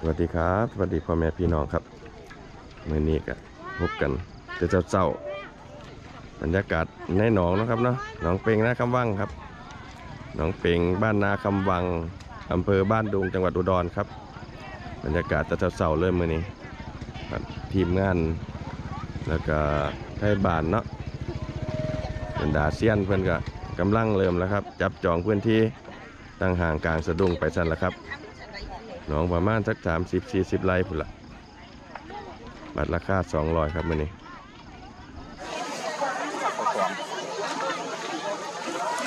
สวัสดีครับสวัสดีพ่อแม่พี่น้องครับเมื่อนี้ก็พบกันเจ้าเจ้าบรรยากาศในหนองนะครับเนาะหนองเปงนาคำวังครับหนองเปงบ้านนาคำวังอำเภอบ้านดุงจังหวัดอุดรครับ บรรยากาศเจ้าเจ้าเลยมื่อนี้ทีมงานแล้วก็ไทยบานเนาะเป็นดาเซียนเพื่อนก็กำลังเริ่มแล้วครับ จับจองพื้นที่ตั้งห่างกลางสะดุ้งไปสั่นแล้วครับ นองประมาณสักสามสิบสี่สิบไร่พุ่นละบัตรราคาสองร้อยครับมื่อนี้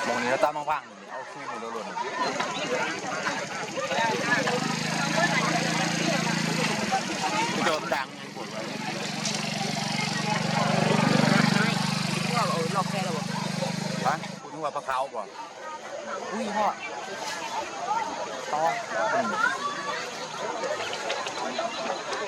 มองนี้แล้วตามว่างๆเอาคุยหมดแล้วหล่นโดนดังยังปวดไว้ว่าเอาล็อกแค่แล้วบ่ฮะคุณว่าปลาขาวป่ะอุ้ยพ่อตอง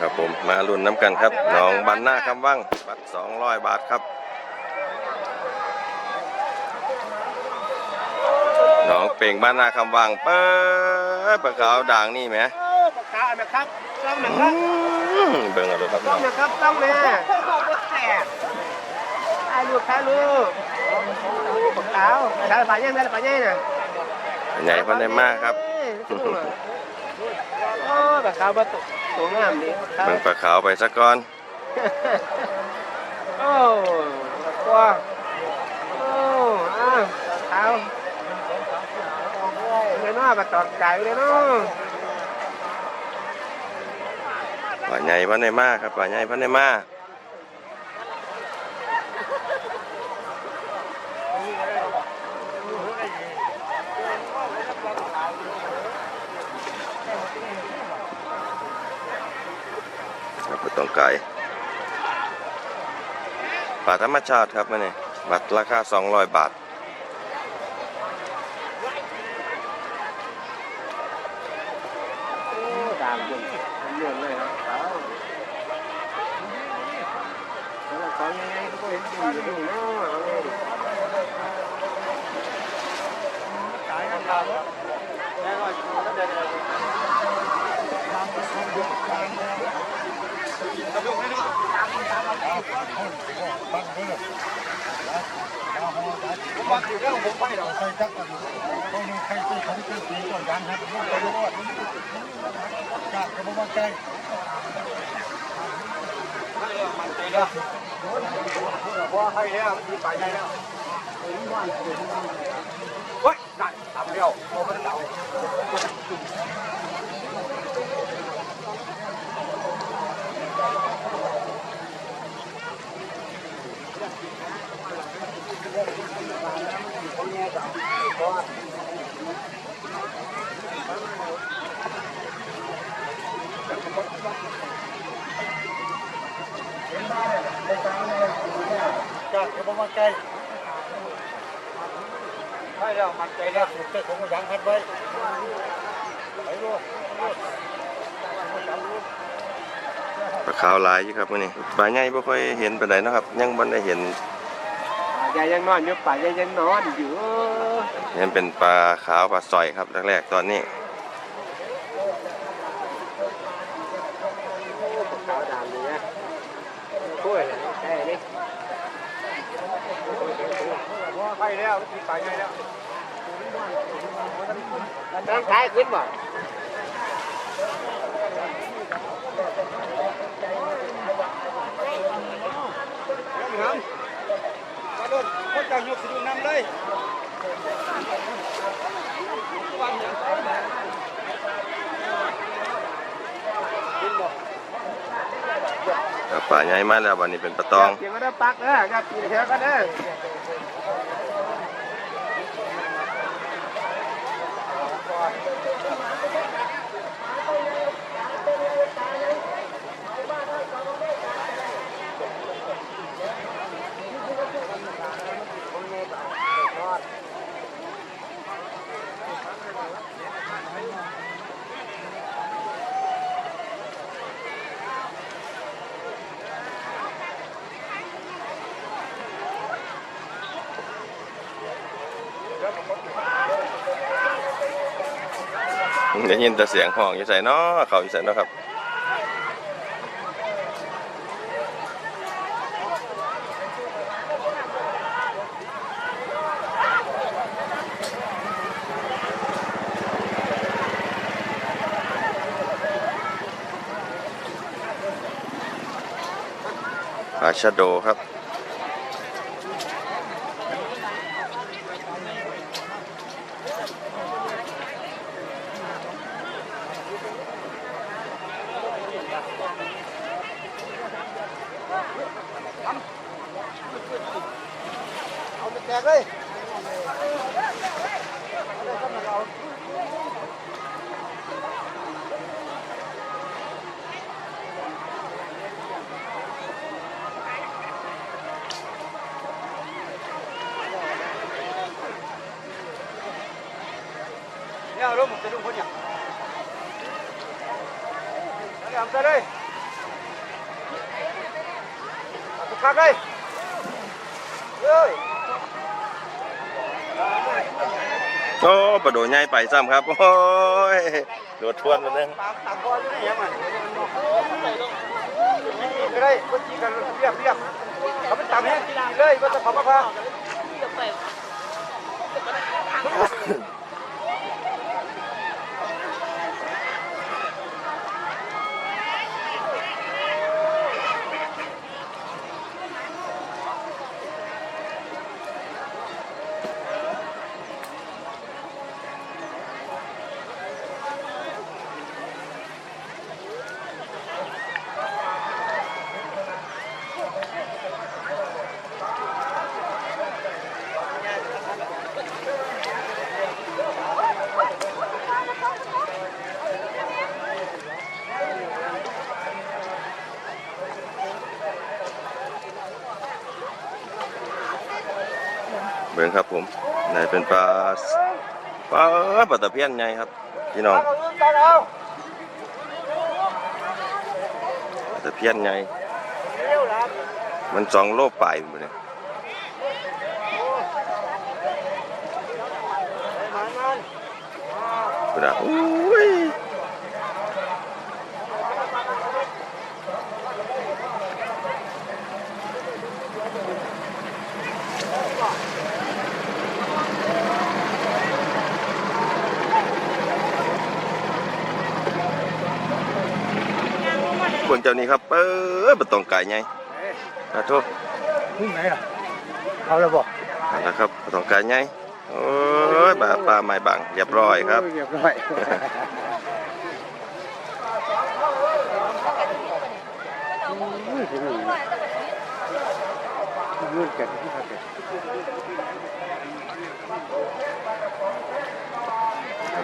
ครับผ มมาลุ้นน้ำกันครับหนองบันหน้าคำว่างบัตรสองร้อยบาทครับหนองเป่งบ้านหน้าคำว่างเปิดปลาขาวด่างนี่ไหมปากกาอันนะครับต้องนะคอืรับมเบิ่งเอาดูครับต้องนะครับต้องแม่อายุแค่ลูกปากกาใช้ปลาใหญ่ไหมปลาใหญ่น่ะใหญ่พันได้มากครับโอ้ปากกาบ่ตก ตัวงามดีเบิ่งปลาขาวไปสักก่อน โอ้กว่าโอ้อ้าวขาวเลยเนาะมาตอดใจเลยเนาะปลาใหญ่พันได้มากครับปลาใหญ่พันได้มา ครับต้องไกลปลาธรรมชาติครับมันนี่บัตรราคา 200 บาทโอ้ด่างบุญเรื่องเลยครับาวแล้วของยังไงก็เห็นดีอยู่เนาะเอาเลยขายกันแล้วแล้วก็เดินผมว่าคือเรื่องผมไปหรอกใครจักกัน เขาอยู่ใครที่ของที่สีก่อนยังครับผมไปรู้ว่าให้เพราะให้แล้วมีไปได้แล้วเฮ้ยนั่นทำเดียวโอ้ไม่ได้เอา จ้าเขาบอกว่าใจให้แล้ ปรู้ปลาขาวหลายอยู่ครับมื้อนี้ปลาใหญ่บ่ค่อยเห็นปานใดเนาะครับ ยังบ่ได้เห็นยายยังนอนอยู่ป่ายายยังนอนอยู่เห็นเป็นปลาขาวปลาสอยครับแรกๆตอนนี้ขาวดำนี่นะกล้วยนะใช่นี่ว่าให้แล้วมีไปไงแล้วต้องขายขึ้นบ่ งาม กระโดดคนจังยกสิดูนำเลยครับปลาใหญ่มาแล้ววันนี้เป็นปลาตองเกี่ยวก็ได้ปักเด้อครับกินเถอะก็ได้อ ได้ยินแต่เสียงห้องอยู่ใส่เนาะเขาอยู่ใส่เนาะครับอาชาโดครับ เอาไปแจกเลย เนี่ยรถผมจะดูคนเนี่ยเอาเลยเอาไปเลยเอาไปคักเลยเฮ้ยโอ้ประโดดใหญ่ไปซ้ำครับ โอ้ยโดดทวนมาเลยตามตามก่อนอยู่ไหนยังไงก็ได้ก็จีกันเรียบเรียบเขาเป็นตามแห้งจีเลยก็จะขอมาพา นี่เป็นปลาปลาปลาตะเพียนไงครับพี่น้องปลาตะเพียนไงมันสองโลปลายหมดเลยมันนคุณอะ อุ้ยเบิ่งเจ้านี้ครับเปิ้ลบะตองไก่ไงขอโทษพุ่งไหนล่ะเอาแล้วบอกนั่นแหละครับบะตองไก่ไงโอ้ยปลาปลาไม้บังเรียบร้อยครับเรียบร้อยยืดกันที่เขาเก็บ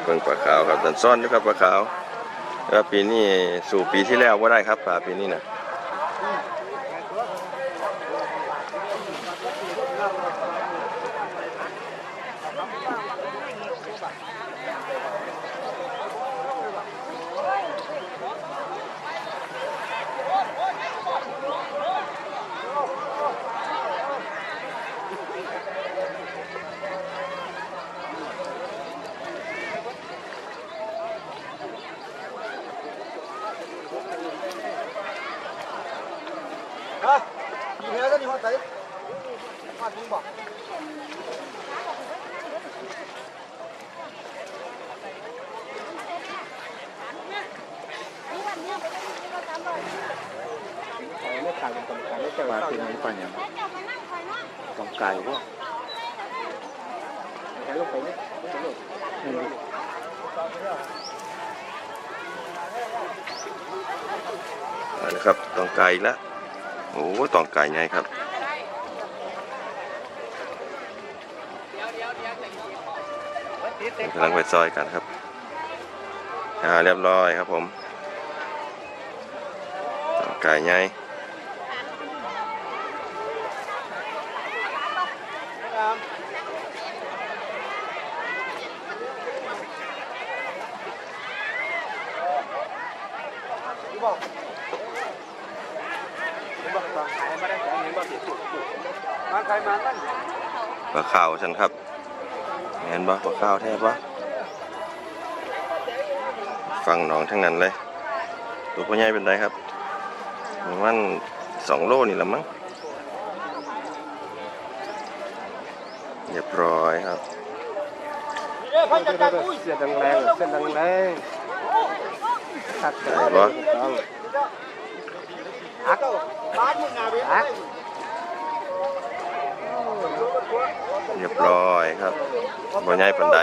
เบิ่งปลาขาวครับสันซ่อนด้วยครับปลาขาว แล้วปีนี้สู่ปีที่แล้วว่าได้ครับป่าปีนี้นะ ฮะมีเนื้อก็มีหัวใจหัวจริงบอก ไม่ขายเป็นกรรมการไม่เจ้าปลาเป็นอะไรปลาอย่างกองไก่วกแค่ลงไปนี่นี่อันนี้ครับตองไก่ล้วโอ้ตองไก่ไงครับกำลังไปซอยกันครับอ่าเรียบร้อยครับผมตองไก่ไง บอก บอกกองขายมาได้แต่เห็นบอกผิดถูกถูก มันใครมานั่น ปลาข้าวฉันครับเห็นปะปลาข้าวแท้ปะฟังหนองทั้งนั้นเลย ตัวพ่อใหญ่เป็นไรครับประมันสองโลนี่ละมั้งเรียบร้อยครับเส้นแรงๆเส้นแรงๆขัดกันได้ปะต้องบ้านมึงนาเบี้ยอัก เรียบร้อยครับพ่อใหญ่ป็นไร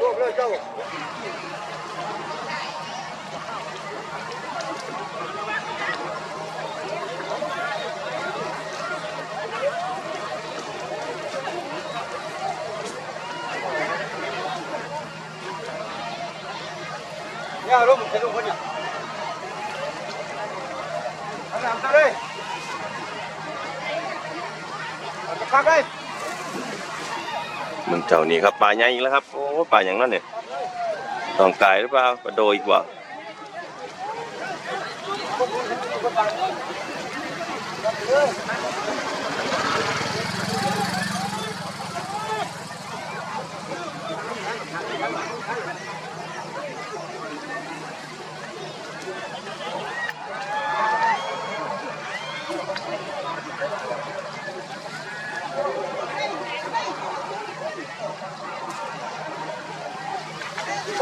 พวกเลยเจ้าเนี่ยลูกมึงจะลูกคนเนี่ยทำงานตัวเลย เอาจะพักเลยมึงเจ้านี่ครับปลาใหญ่อีกแล้วครับ โอ้ปลาอย่างนั้นเนี่ยต้องกายหรือเปล่าปลาโดอีกว่า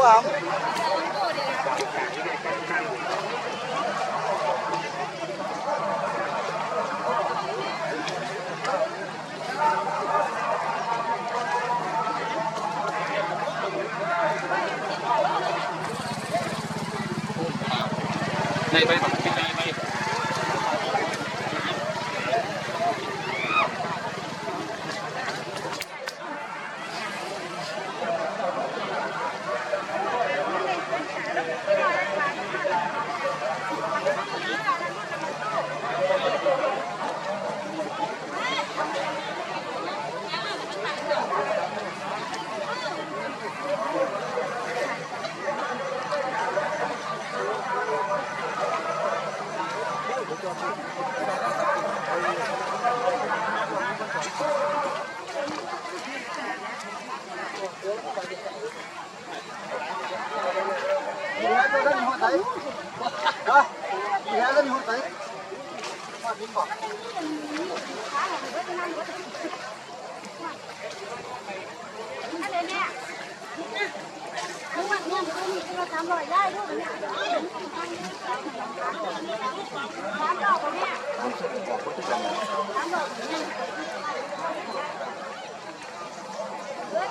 ว้าวใน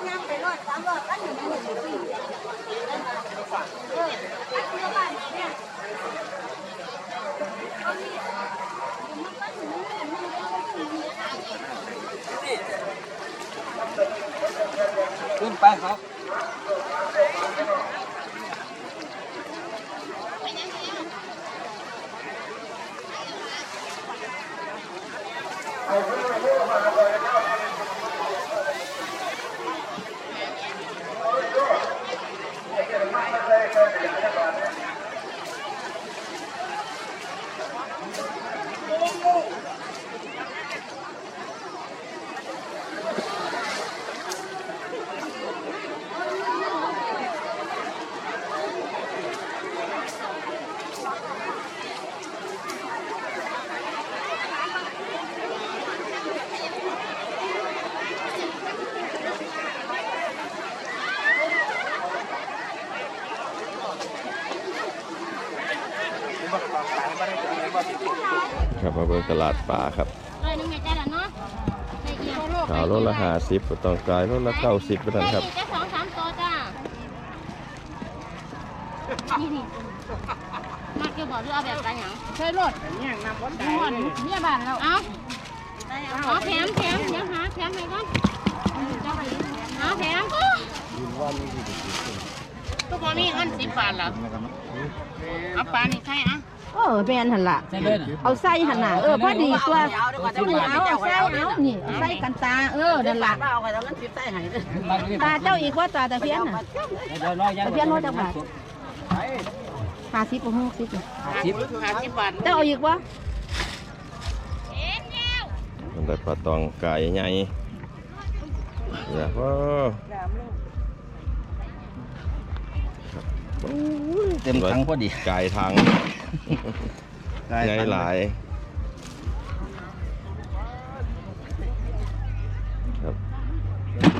เลิกงานไปรอดสามดอกตั้งอยู่ในหนึ่งปีเออไอ้เพื่อนบ้านเนี่ยเอานี่มันก็อยู่ ตลาดปลาครับเออนี่ไงจ้าละเนาะไปเอียงขาวโลละห้าสิบต้องกายโลละเก้าสิบไปทันครับแค่สองสามตัวจ้านี่นี่มาเกี่ยวบอกหรือเอาแบบกันหยังเคยรถเนี่ยนำรถได้เนี่ยบ้านเราเอาเอาแถมแถมเดี๋ยวหาแถมให้ก่อนเอาแถมก็พอมีเงินสิบบาทแล้วเอาปลานี่ใครอะ เออแมนหันละเอาใส่หันหนาเออพอดีตัวเองเอาใส่เอานี่ใส่กันตา เออนั่นละตาเจ้าอีกว่าตาตะเพียนนะเาตะเพียนรอจังหวัดห้าสิบหรืกสิบห้าสิบบาทเจ้าเอาอีกว่ามันไดปลาตองไก่ใหญ่แล้วก็เต็มทังพอดีไก่ทัง ทางใหญ่หลายครับ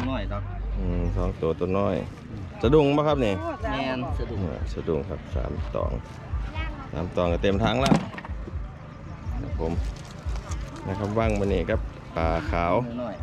น้อยดอกอืมสองตัวตัวน้อย สะดุ้งปะครับนี่แมนสะดุ้งเออสะดุ้งครับสามตองสามตองก็เต็มทั้งแล้วครับผมนะครับว่างมันนี่ครับปลาขาวน้อย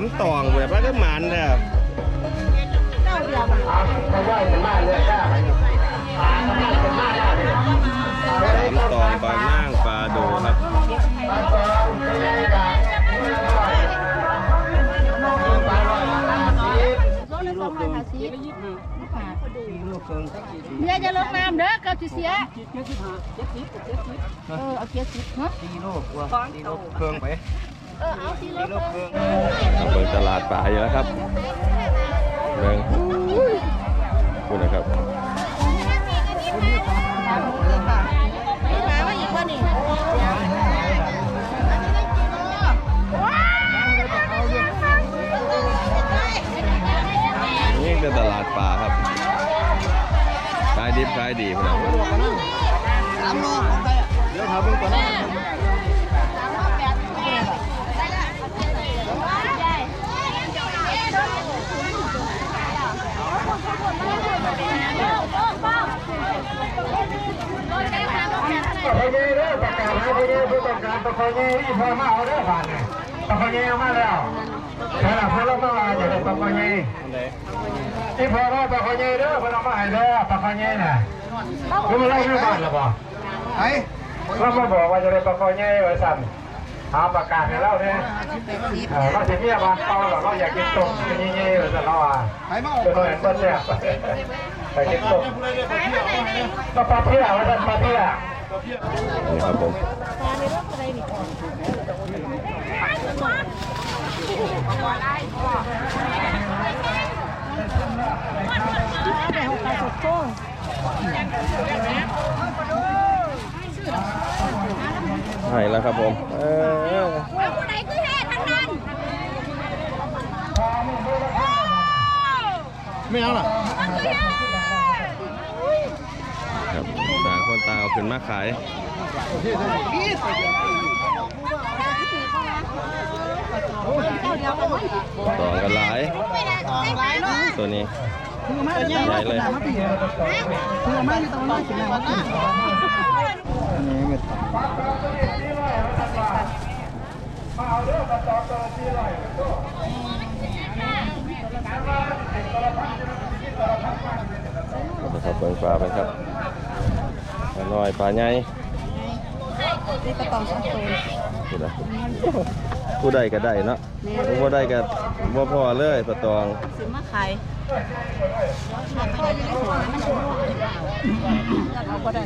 ามตองแบบว่าก็หมันนะครับสามตองปลาน่างปลาโดครับเมียจะลงน้ำเด้อกับสิเสียเออเอาเกียร์สิบฮะสี่โลกว่าสี่โลเครื่องไป เปิดตลาดปลาอยู่แล้วครับเมืองคุณนะครับนี่คือตลาดปลาครับขายดีขายดีคนักสามโลของใครเดี๋ยวถามเพื่อนก่อน งปะคอยเย่เด้อประกาศให้ผู้เย่ผู้ต้องการปะคอยเย่อีพอมาเอาเด้อผ่านเนี่ยปะคอยเยอามาแล้วขณะพวกเรามาอย่าได้ปะคอยเย่อีพอเราปะคอยเย่เด้อพวกเรามาให้เด้อปะคอยเย่น่ะคุณมาเล่าเรื่องบ้านหรอปล่าไอ้เรามาบอกว่าจะได้ปะคอยเย่ไว้สั่น หาประกาศให้เราเนี่ยเออเราจะเมียมาเปล่าหรอเราอยากกินต้มกินเย่ๆไว้สั่นเราอะเป็นคนเห็นต้นเนี่ยไปกินต้มก็ปลาเพี้ยไว้สั่นปลาเพี้ยนี่ครับผม ใช่แล้วครับผมเออผู้ใดคือแท้ทั้งนั้นไม่เอาหรอครับต่างคนต่างเอาขึ้นมาขายต่อกันหลาย ตัวนี้ใหญ่เลยเราไปขับเบิงปลาไปครับปลาน้อยปลาใหญ่นี่กระป๋องสองตัวผู้ใดผู้ใดก็ได้เนาะผู้ใดก็บ่พอเลยปลาตองซื้อมาขายพ่ออยู่ในสวนมันชุบแล้วเอาก็ได้